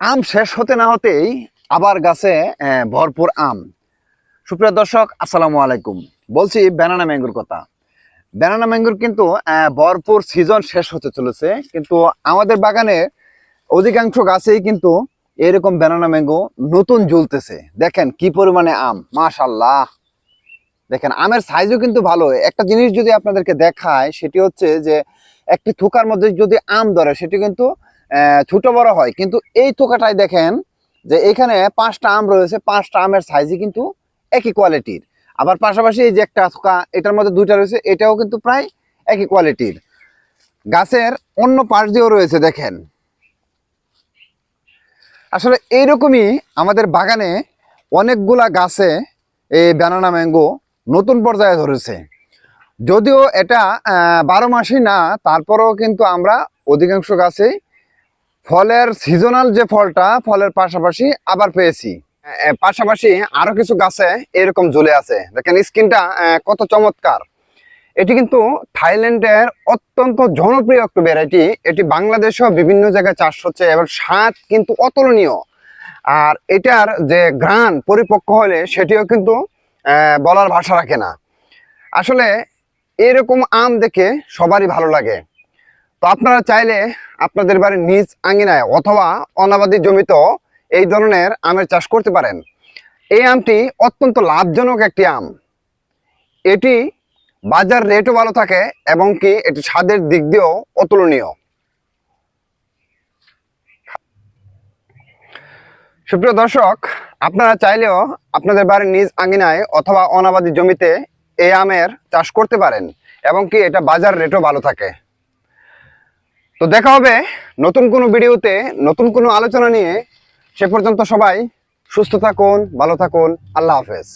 আম শেষ হতে না হতেই আবার গাছে ভরপুর আম। সুপ্রিয় দর্শক, আসসালামু আলাইকুম। বলছি ব্যানানা ম্যাঙ্গুর কথা। ব্যানানা ম্যাঙ্গুর কিন্তু ভরপুর সিজন শেষ হতে চলেছে, কিন্তু আমাদের বাগানে অধিকাংশ গাছেই কিন্তু এরকম ব্যানানা ম্যাঙ্গো নতুন জ্বলতেছে। দেখেন কি পরিমাণে আম মাশাল্লাহ দেখেন, আমের সাইজও কিন্তু ভালো। একটা জিনিস যদি আপনাদেরকে দেখায়, সেটি হচ্ছে যে, একটি থোকার মধ্যে যদি আম ধরে, সেটি কিন্তু ছোট বড় হয়। কিন্তু এই থোকাটাই দেখেন যে এখানে পাঁচটা আম রয়েছে, পাঁচটা আমের সাইজই কিন্তু একই কোয়ালিটির আবার পাশাপাশি এই যে একটা থোকা, এটার মধ্যে দুইটা রয়েছে, এটাও কিন্তু প্রায় একই কোয়ালিটির গাছের অন্য পাশ দিয়েও রয়েছে, দেখেন। আসলে এইরকমই আমাদের বাগানে অনেকগুলা গাছে এই ব্যানানা ম্যাঙ্গো নতুন পর্যায়ে ধরেছে। যদিও এটা বারো মাসই না, তারপরেও কিন্তু আমরা অধিকাংশ গাছেই ফলের সিজনাল যে ফলটা, ফলের পাশাপাশি আবার পেয়েছি। পাশাপাশি আরও কিছু গাছে এরকম ঝুলে আছে। দেখেন স্কিনটা কত চমৎকার। এটি কিন্তু থাইল্যান্ডের অত্যন্ত জনপ্রিয় একটা ভ্যারাইটি। এটি বাংলাদেশেও বিভিন্ন জায়গায় চাষ হচ্ছে এবং স্বাদ কিন্তু অতুলনীয়। আর এটার যে গ্রান পরিপক্ক হলে সেটিও কিন্তু বলার ভাষা রাখে না। আসলে এরকম আম দেখে সবারই ভালো লাগে। তো আপনারা চাইলে আপনাদের বাড়ির নিজ আঙিনায় অথবা অনাবাদী জমিতেও এই ধরনের আমের চাষ করতে পারেন। এই আমটি অত্যন্ত লাভজনক একটি আম। এটি বাজার রেটও ভালো থাকে এবং কি এটি স্বাদের দিক দিয়েও অতুলনীয়। সুপ্রিয় দর্শক, আপনারা চাইলেও আপনাদের বাড়ির নিজ আঙিনায় অথবা অনাবাদী জমিতে এই আমের চাষ করতে পারেন এবং কি এটা বাজার রেটও ভালো থাকে। তো দেখা হবে নতুন কোনো ভিডিওতে, নতুন কোনো আলোচনা নিয়ে। সে পর্যন্ত সবাই সুস্থ থাকুন, ভালো থাকুন, আল্লাহ হাফেজ।